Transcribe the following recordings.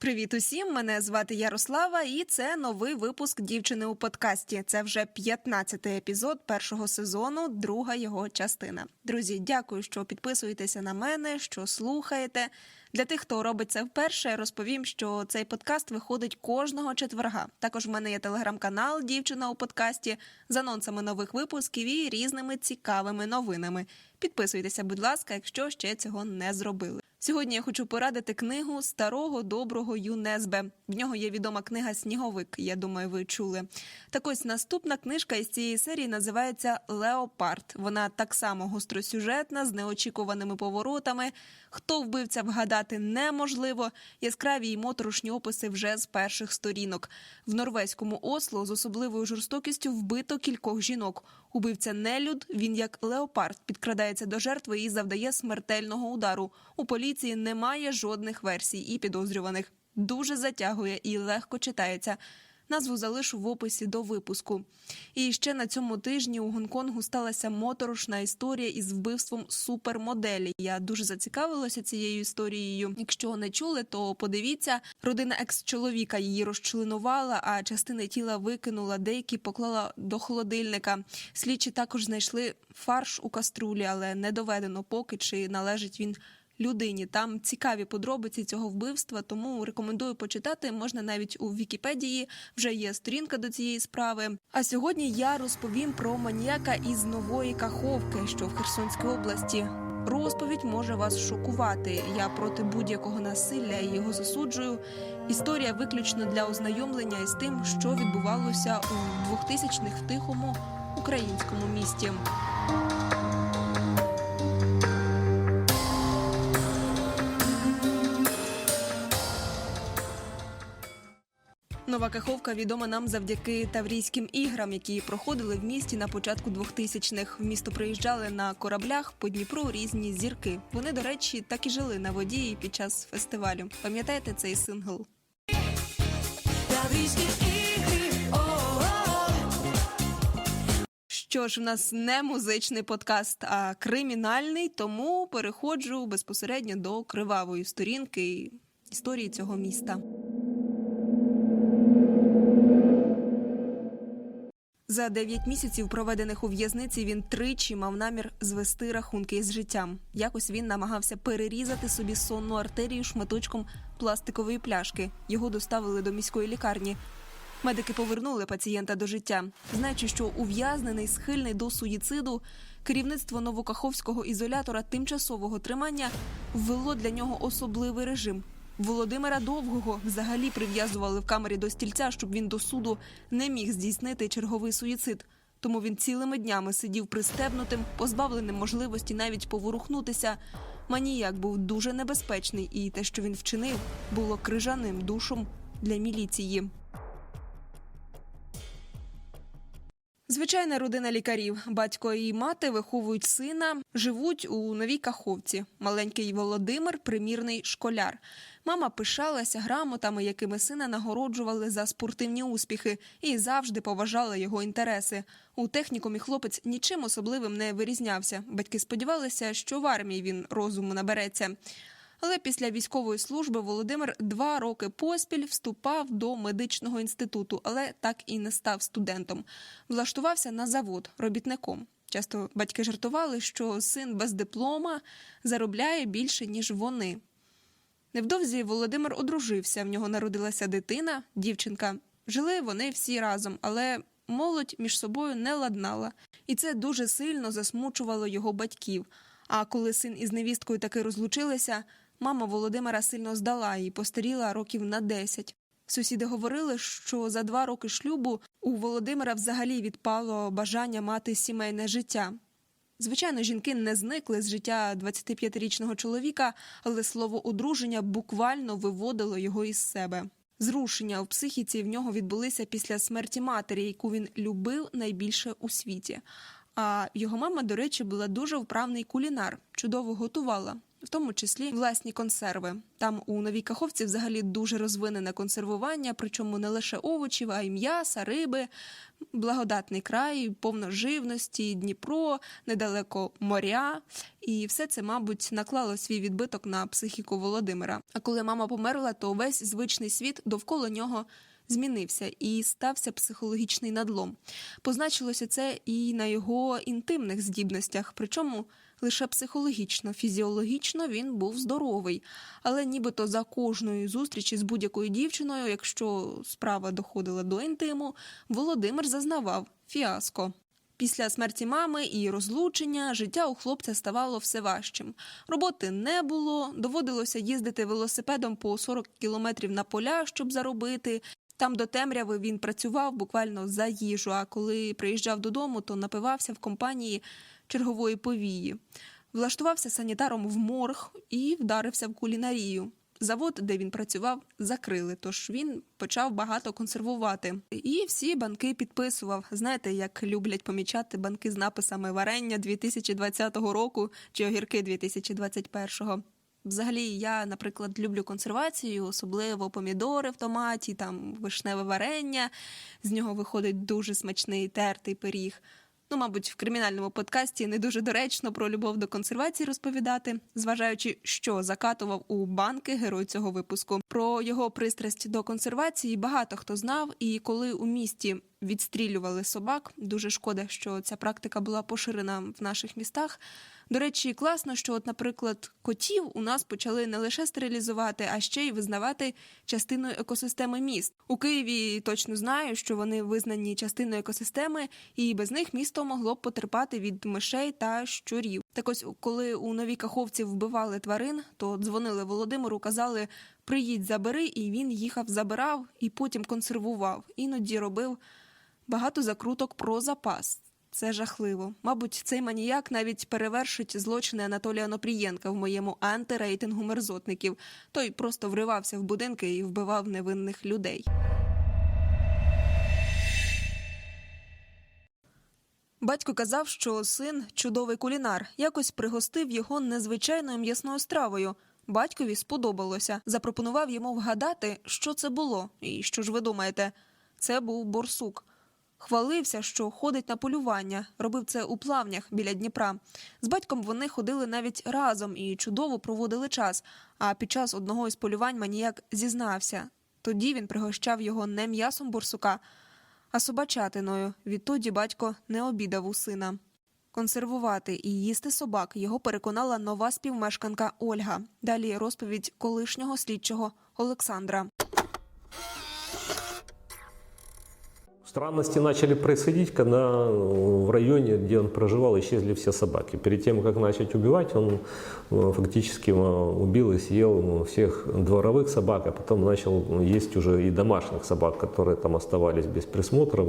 Привіт усім! Мене звати Ярослава, і це новий випуск дівчини у подкасті. Це вже 15-й епізод першого сезону, друга його частина. Друзі, дякую, що підписуєтеся на мене, що слухаєте. Для тих, хто робить це вперше, розповім, що цей подкаст виходить кожного четверга. Також в мене є телеграм-канал Дівчина у подкасті з анонсами нових випусків і різними цікавими новинами. Підписуйтеся, будь ласка, якщо ще цього не зробили. Сьогодні я хочу порадити книгу старого доброго ЮНЕСБЕ. В нього є відома книга Сніговик. Я думаю, ви чули. Так ось наступна книжка із цієї серії називається Леопард. Вона так само гостросюжетна, з неочікуваними поворотами. Хто вбивця вгадати неможливо. Яскраві й моторошні описи вже з перших сторінок. В норвезькому Осло з особливою жорстокістю вбито кількох жінок. Убивця нелюд, він як леопард підкрадається до жертви і завдає смертельного удару. У поліції немає жодних версій і підозрюваних. Дуже затягує і легко читається. Назву залишу в описі до випуску. І ще на цьому тижні у Гонконгу сталася моторошна історія із вбивством супермоделі. Я дуже зацікавилася цією історією. Якщо не чули, то подивіться. Родина екс-чоловіка її розчленувала, а частини тіла викинула, деякі поклала до холодильника. Слідчі також знайшли фарш у каструлі, але не доведено поки чи належить він людині. Там цікаві подробиці цього вбивства, тому рекомендую почитати. Можна навіть у Вікіпедії вже є сторінка до цієї справи. А сьогодні я розповім про маніяка із нової каховки, що в Херсонській області. Розповідь може вас шокувати. Я проти будь-якого насилля і його засуджую. Історія виключно для ознайомлення із тим, що відбувалося у 2000-х в тихому українському місті. Нова Каховка відома нам завдяки Таврійським іграм, які проходили в місті на початку 2000-х. В місто приїжджали на кораблях по Дніпру різні зірки. Вони, до речі, так і жили на воді під час фестивалю. Пам'ятаєте цей сингл? Таврійські ігри. Що ж, в нас не музичний подкаст, а кримінальний, тому переходжу безпосередньо до кривавої сторінки історії цього міста. За 9 місяців, проведених у в'язниці, він тричі мав намір звести рахунки з життям. Якось він намагався перерізати собі сонну артерію шматочком пластикової пляшки. Його доставили до міської лікарні. Медики повернули пацієнта до життя, знаючи, що ув'язнений схильний до суїциду, керівництво новокаховського ізолятора тимчасового тримання ввело для нього особливий режим. Володимира Довгого взагалі прив'язували в камері до стільця, щоб він до суду не міг здійснити черговий суїцид. Тому він цілими днями сидів пристебнутим, позбавленим можливості навіть поворухнутися. Маніяк був дуже небезпечний, і те, що він вчинив, було крижаним душом для міліції. Звичайна родина лікарів. Батько і мати виховують сина, живуть у новій каховці. Маленький Володимир примірний школяр. Мама пишалася грамотами, якими сина нагороджували за спортивні успіхи, і завжди поважала його інтереси. У технікумі хлопець нічим особливим не вирізнявся. Батьки сподівалися, що в армії він розуму набереться. Але після військової служби Володимир два роки поспіль вступав до медичного інституту, але так і не став студентом. Влаштувався на завод робітником. Часто батьки жартували, що син без диплома заробляє більше, ніж вони. Невдовзі Володимир одружився. В нього народилася дитина, дівчинка. Жили вони всі разом, але молодь між собою не ладнала, і це дуже сильно засмучувало його батьків. А коли син із невісткою таки розлучилися, мама Володимира сильно здала і постаріла років на 10. Сусіди говорили, що за два роки шлюбу у Володимира взагалі відпало бажання мати сімейне життя. Звичайно, жінки не зникли з життя 25-річного чоловіка, але слово одруження буквально виводило його із себе. Зрушення в психіці в нього відбулися після смерті матері, яку він любив найбільше у світі. А його мама, до речі, була дуже вправний кулінар, чудово готувала. В тому числі власні консерви. Там у новій каховці взагалі дуже розвинене консервування, причому не лише овочів, а й м'яса, риби, благодатний край, повно живності, Дніпро, недалеко моря. І все це, мабуть, наклало свій відбиток на психіку Володимира. А коли мама померла, то весь звичний світ довкола нього змінився і стався психологічний надлом. Позначилося це і на його інтимних здібностях, причому лише психологічно, фізіологічно він був здоровий, але нібито за кожної зустрічі з будь-якою дівчиною, якщо справа доходила до інтиму, Володимир зазнавав фіаско. Після смерті мами і розлучення життя у хлопця ставало все важчим. Роботи не було, доводилося їздити велосипедом по 40 кілометрів на поля, щоб заробити. Там до темряви він працював буквально за їжу. А коли приїжджав додому, то напивався в компанії чергової повії. Влаштувався санітаром в морг і вдарився в кулінарію. Завод, де він працював, закрили, тож він почав багато консервувати. І всі банки підписував. Знаєте, як люблять помічати банки з написами варення 2020 року чи огірки 2021. Взагалі, я, наприклад, люблю консервацію, особливо помідори в томаті, там вишневе варення. З нього виходить дуже смачний тертий пиріг. Ну, мабуть, в кримінальному подкасті не дуже доречно про любов до консервації розповідати, зважаючи, що закатував у банки герой цього випуску. Про його пристрасть до консервації багато хто знав, і коли у місті відстрілювали собак, дуже шкода, що ця практика була поширена в наших містах. До речі, класно, що, от, наприклад, котів у нас почали не лише стерилізувати, а ще й визнавати частиною екосистеми міст. У Києві точно знаю, що вони визнані частиною екосистеми, і без них місто могло б потерпати від мишей та щурів. Так ось, коли у новій каховці вбивали тварин, то дзвонили Володимиру, казали: приїдь, забери, і він їхав, забирав і потім консервував. Іноді робив багато закруток про запас. Це жахливо. Мабуть, цей маніяк навіть перевершить злочини Анатолія Нопрієнка в моєму антирейтингу мерзотників. Той просто вривався в будинки і вбивав невинних людей. Батько казав, що син чудовий кулінар, якось пригостив його незвичайною м'ясною стравою. Батькові сподобалося. Запропонував йому вгадати, що це було. І що ж ви думаєте? Це був борсук. Хвалився, що ходить на полювання, робив це у плавнях біля Дніпра. З батьком вони ходили навіть разом і чудово проводили час. А під час одного із полювань маніяк зізнався. Тоді він пригощав його не м'ясом борсука, а собачатиною. Відтоді батько не обідав у сина. Консервувати і їсти собак його переконала нова співмешканка Ольга. Далі розповідь колишнього слідчого Олександра. Странности начали происходить, когда э, в районе, где он проживал, исчезли все собаки. Перед тем, как начать убивать, он э, фактически э, убил и съел э, всех дворовых собак, а потом начал есть уже и домашних собак, которые там оставались без присмотра.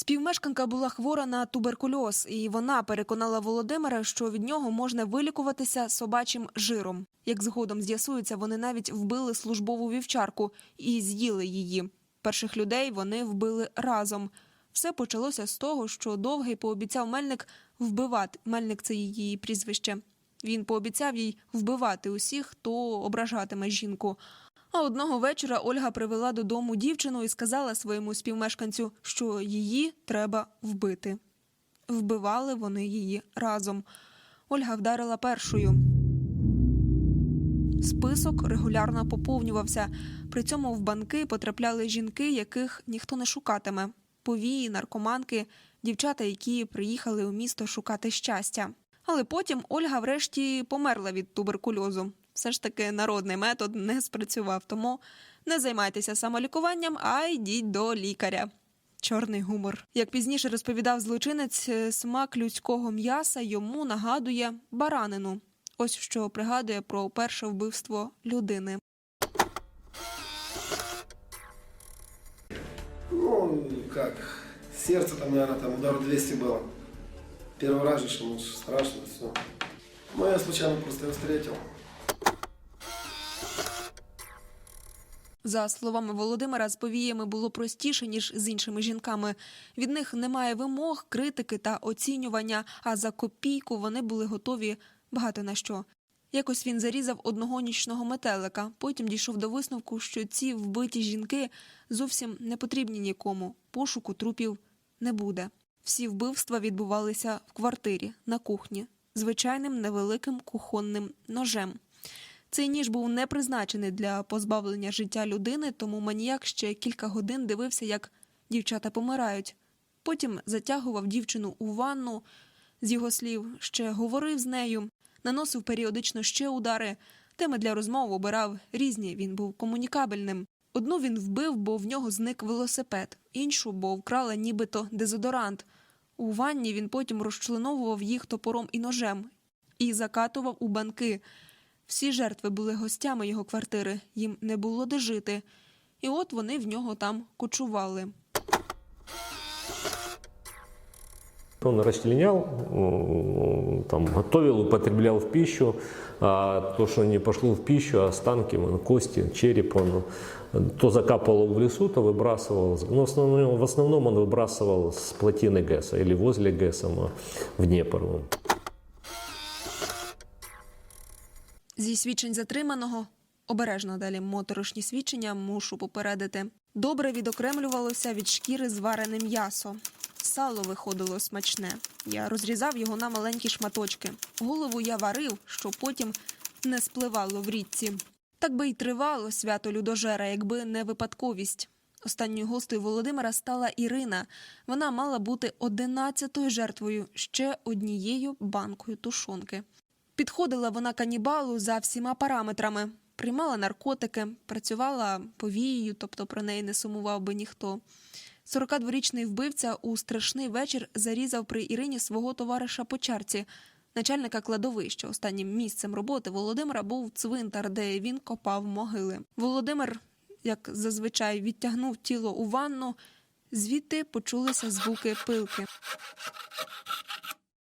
Співмешканка була хвора на туберкульоз, і вона переконала Володимира, що від нього можна вилікуватися собачим жиром. Як згодом з'ясується, вони навіть вбили службову вівчарку і з'їли її. Перших людей вони вбили разом. Все почалося з того, що довгий пообіцяв Мельник вбивати. Мельник це її прізвище. Він пообіцяв їй вбивати усіх, хто ображатиме жінку. А одного вечора Ольга привела додому дівчину і сказала своєму співмешканцю, що її треба вбити. Вбивали вони її разом. Ольга вдарила першою. Список регулярно поповнювався. При цьому в банки потрапляли жінки, яких ніхто не шукатиме: повії, наркоманки, дівчата, які приїхали у місто шукати щастя. Але потім Ольга врешті померла від туберкульозу. Все ж таки народний метод не спрацював, тому не займайтеся самолікуванням, а йдіть до лікаря. Чорний гумор. Як пізніше розповідав злочинець, е, смак людського м'яса йому нагадує баранину. Ось що пригадує про перше вбивство людини. Ну, как, сердце там, наверное, там удар 200 было. Первый раз ему ж страшно все. Ну, я случайно просто его встретил. За словами Володимира, з повіями було простіше ніж з іншими жінками. Від них немає вимог, критики та оцінювання. А за копійку вони були готові багато на що. Якось він зарізав одного нічного метелика. Потім дійшов до висновку, що ці вбиті жінки зовсім не потрібні нікому. Пошуку трупів не буде. Всі вбивства відбувалися в квартирі на кухні звичайним невеликим кухонним ножем. Цей ніж був не призначений для позбавлення життя людини, тому маніяк ще кілька годин дивився, як дівчата помирають. Потім затягував дівчину у ванну, з його слів, ще говорив з нею, наносив періодично ще удари. Теми для розмов обирав різні. Він був комунікабельним. Одну він вбив, бо в нього зник велосипед, іншу, бо вкрала нібито дезодорант. У ванні він потім розчленовував їх топором і ножем і закатував у банки. Всі жертви були гостями його квартири, їм не було де жити. І от вони в нього там кочували. Он расчленял, м, там, готовил, употреблял в пищу, а то, что не пошло в пищу, останки, вон, кости, череп, он то закапывал в лесу, то выбрасывал. Но в основном, в основном он выбрасывал с плотины ГЭСа или возле ГЭСа м, в Днепр. Зі свідчень затриманого обережно далі моторошні свідчення мушу попередити. Добре відокремлювалося від шкіри зварене м'ясо. Сало виходило смачне. Я розрізав його на маленькі шматочки. Голову я варив, що потім не спливало в річці. Так би й тривало свято людожера, якби не випадковість. Останньою гостею Володимира стала Ірина. Вона мала бути одинадцятою жертвою ще однією банкою тушонки. Підходила вона канібалу за всіма параметрами, приймала наркотики, працювала повією, тобто про неї не сумував би ніхто. 42-річний вбивця у страшний вечір зарізав при Ірині свого товариша по чарці, начальника кладовища. Останнім місцем роботи Володимира був цвинтар, де він копав могили. Володимир, як зазвичай, відтягнув тіло у ванну, звідти почулися звуки пилки.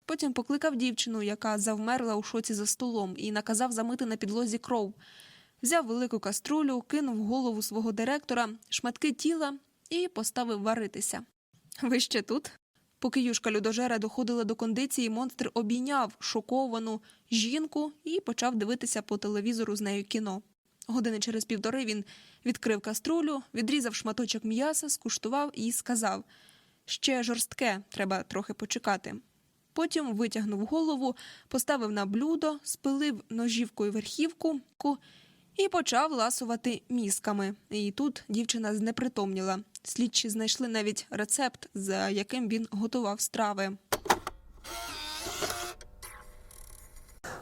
Потім покликав дівчину, яка завмерла у шоці за столом, і наказав замити на підлозі кров. Взяв велику каструлю, кинув голову свого директора, шматки тіла і поставив варитися. Ви ще тут? Поки юшка людожера доходила до кондиції, монстр обійняв шоковану жінку і почав дивитися по телевізору з нею кіно. Години через півтори він відкрив каструлю, відрізав шматочок м'яса, скуштував і сказав: ще жорстке, треба трохи почекати. Потім витягнув голову, поставив на блюдо, спилив ножівкою верхівку ку- і почав ласувати мізками. І тут дівчина знепритомніла. Слідчі знайшли навіть рецепт, за яким він готував страви.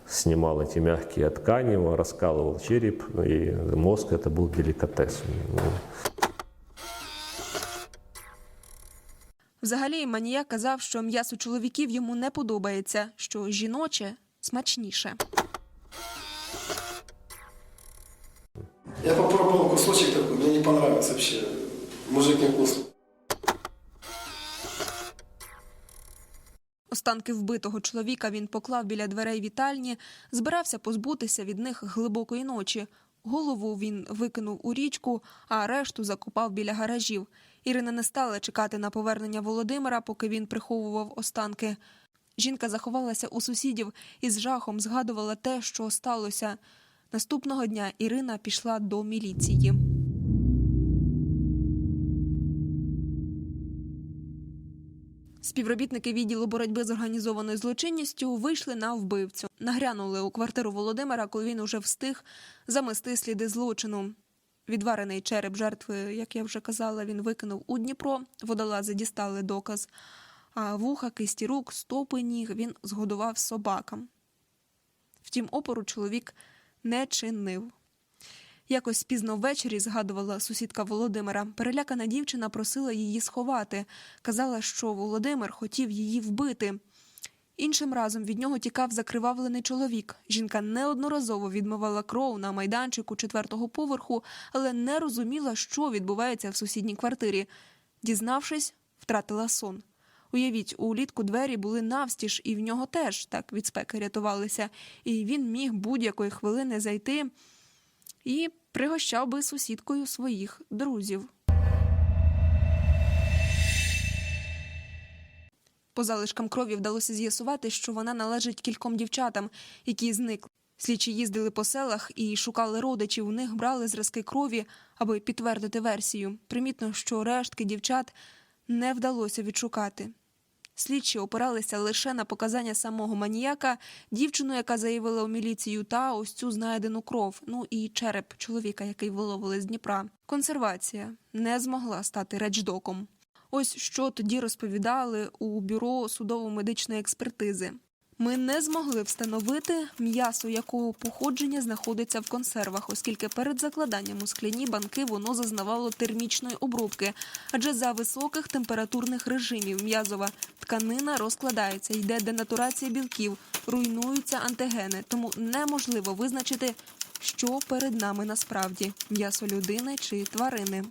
Снимал эти мягкие ткани, раскалывал череп, и мозг это был деликатес. Взагалі, маніяк казав, що м'ясо чоловіків йому не подобається, що жіноче смачніше. Я попробовал кусочек такой, мне не понравилось вообще. Мужик не вкусный. Останки вбитого чоловіка він поклав біля дверей вітальні, збирався позбутися від них глибокої ночі. Голову він викинув у річку, а решту закопав біля гаражів. Ірина не стала чекати на повернення Володимира, поки він приховував останки. Жінка заховалася у сусідів і з жахом згадувала те, що сталося. Наступного дня Ірина пішла до міліції. Співробітники відділу боротьби з організованою злочинністю вийшли на вбивцю. Нагрянули у квартиру Володимира, коли він уже встиг замести сліди злочину. Відварений череп жертви, як я вже казала, він викинув у Дніпро. Водолази дістали доказ. А вуха, кисті рук, стопи ніг він згодував собакам. Втім, опору чоловік не чинив. Якось пізно ввечері згадувала сусідка Володимира. Перелякана дівчина просила її сховати. Казала, що Володимир хотів її вбити. Іншим разом від нього тікав закривавлений чоловік. Жінка неодноразово відмивала кров на майданчику четвертого поверху, але не розуміла, що відбувається в сусідній квартирі. Дізнавшись, втратила сон. Уявіть, улітку двері були навстіж, і в нього теж так від спеки рятувалися, і він міг будь-якої хвилини зайти і пригощав би сусідкою своїх друзів. По залишкам крові вдалося з'ясувати, що вона належить кільком дівчатам, які зникли. Слідчі їздили по селах і шукали родичів. У них брали зразки крові, аби підтвердити версію. Примітно, що рештки дівчат не вдалося відшукати. Слідчі опиралися лише на показання самого маніяка, дівчину, яка заявила у міліцію, та ось цю знайдену кров, ну і череп чоловіка, який виловили з Дніпра. Консервація не змогла стати речдоком. Ось що тоді розповідали у бюро судово-медичної експертизи. Ми не змогли встановити м'ясо, якого походження знаходиться в консервах, оскільки перед закладанням у скляні банки воно зазнавало термічної обробки, адже за високих температурних режимів м'язова тканина розкладається, йде денатурація білків, руйнуються антигени, тому неможливо визначити, що перед нами насправді м'ясо людини чи тварини.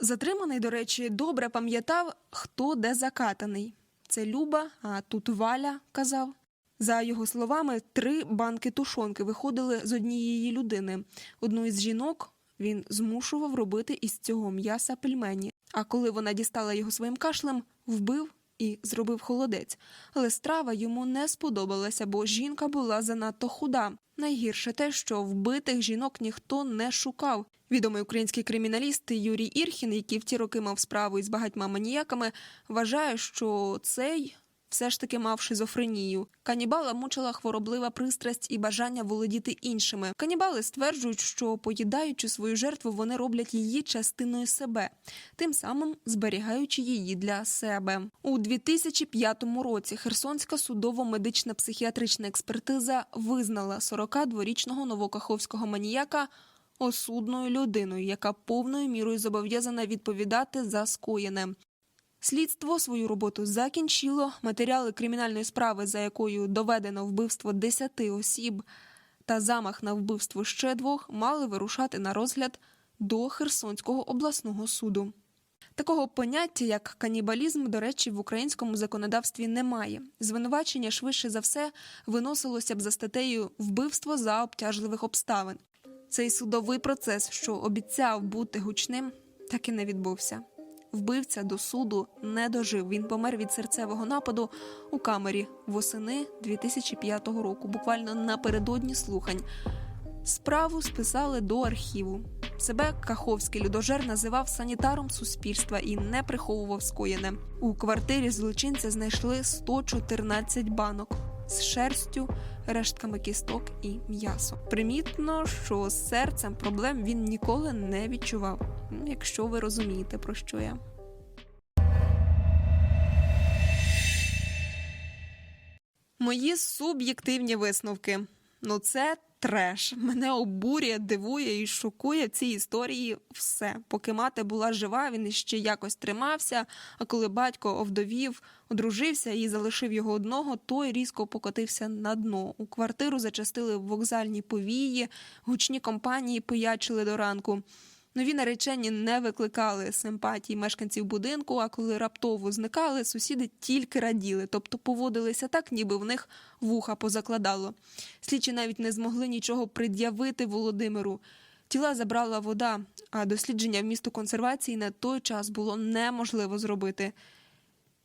Затриманий, до речі, добре пам'ятав, хто де закатаний. Це Люба, а тут Валя казав. За його словами, три банки тушонки виходили з однієї людини. Одну із жінок він змушував робити із цього м'яса пельмені. А коли вона дістала його своїм кашлем, вбив і зробив холодець. Але страва йому не сподобалася, бо жінка була занадто худа. Найгірше те, що вбитих жінок ніхто не шукав. Відомий український криміналіст Юрій Ірхін, який в ті роки мав справу із багатьма маніяками, вважає, що цей все ж таки мав шизофренію. Канібала мучила хвороблива пристрасть і бажання володіти іншими. Канібали стверджують, що поїдаючи свою жертву, вони роблять її частиною себе, тим самим зберігаючи її для себе. У 2005 році Херсонська судово-медична психіатрична експертиза визнала 42-річного новокаховського маніяка осудною людиною, яка повною мірою зобов'язана відповідати за скоєне. Слідство свою роботу закінчило. Матеріали кримінальної справи, за якою доведено вбивство 10 осіб та замах на вбивство ще двох, мали вирушати на розгляд до Херсонського обласного суду. Такого поняття, як канібалізм, до речі, в українському законодавстві немає. Звинувачення швидше за все виносилося б за статтею вбивство за обтяжливих обставин. Цей судовий процес, що обіцяв бути гучним, так і не відбувся. Вбивця до суду не дожив. Він помер від серцевого нападу у камері восени 2005 року, буквально напередодні слухань. Справу списали до архіву. Себе Каховський людожер називав санітаром суспільства і не приховував скоєне. У квартирі злочинця знайшли 114 банок з шерстю, рештками кісток і м'ясо. Примітно, що з серцем проблем він ніколи не відчував. Якщо ви розумієте, про що я. Мої суб'єктивні висновки. Ну, це треш. Мене обурює, дивує і шокує в цій історії все. Поки мати була жива, він іще якось тримався. А коли батько овдовів, одружився і залишив його одного, той різко покотився на дно. У квартиру зачастили вокзальні повії, гучні компанії пиячили до ранку. Нові наречені не викликали симпатії мешканців будинку, а коли раптово зникали, сусіди тільки раділи, тобто поводилися так, ніби в них вуха позакладало. Слідчі навіть не змогли нічого пред'явити Володимиру. Тіла забрала вода, а дослідження в місту консервації на той час було неможливо зробити.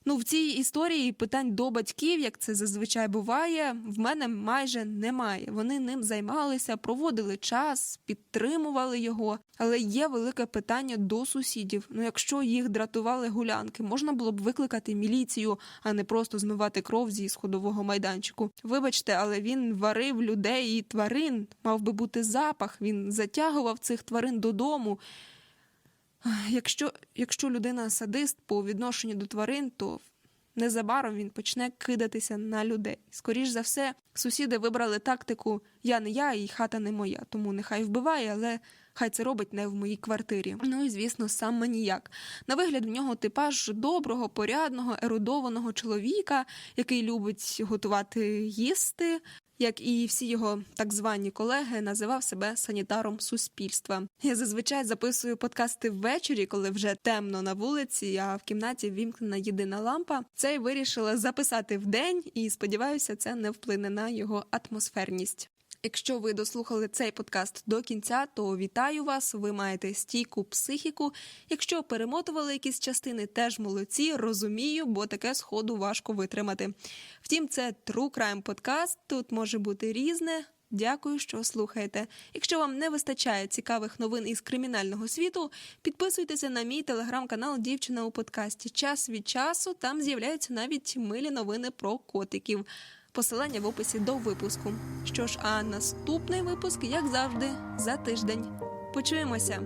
Ну, в цій історії питань до батьків, як це зазвичай буває, в мене майже немає. Вони ним займалися, проводили час, підтримували його. Але є велике питання до сусідів. Ну, якщо їх дратували гулянки, можна було б викликати міліцію, а не просто змивати кров зі сходового майданчику. Вибачте, але він варив людей і тварин. Мав би бути запах. Він затягував цих тварин додому. Якщо, якщо людина садист по відношенню до тварин, то незабаром він почне кидатися на людей. Скоріш за все, сусіди вибрали тактику Я не я і хата не моя, тому нехай вбиває, але хай це робить не в моїй квартирі. Ну і звісно, сам маніяк. На вигляд в нього типаж доброго, порядного, ерудованого чоловіка, який любить готувати їсти. Як і всі його так звані колеги, називав себе санітаром суспільства. Я зазвичай записую подкасти ввечері, коли вже темно на вулиці, а в кімнаті вімкнена єдина лампа. Цей вирішила записати вдень, і сподіваюся, це не вплине на його атмосферність. Якщо ви дослухали цей подкаст до кінця, то вітаю вас. Ви маєте стійку психіку. Якщо перемотували якісь частини, теж молодці, розумію, бо таке сходу важко витримати. Втім, це True Crime подкаст. Тут може бути різне. Дякую, що слухаєте. Якщо вам не вистачає цікавих новин із кримінального світу, підписуйтеся на мій телеграм-канал Дівчина у подкасті. Час від часу там з'являються навіть милі новини про котиків. Посилання в описі до випуску. Що ж, а наступний випуск, як завжди, за тиждень. Почуємося.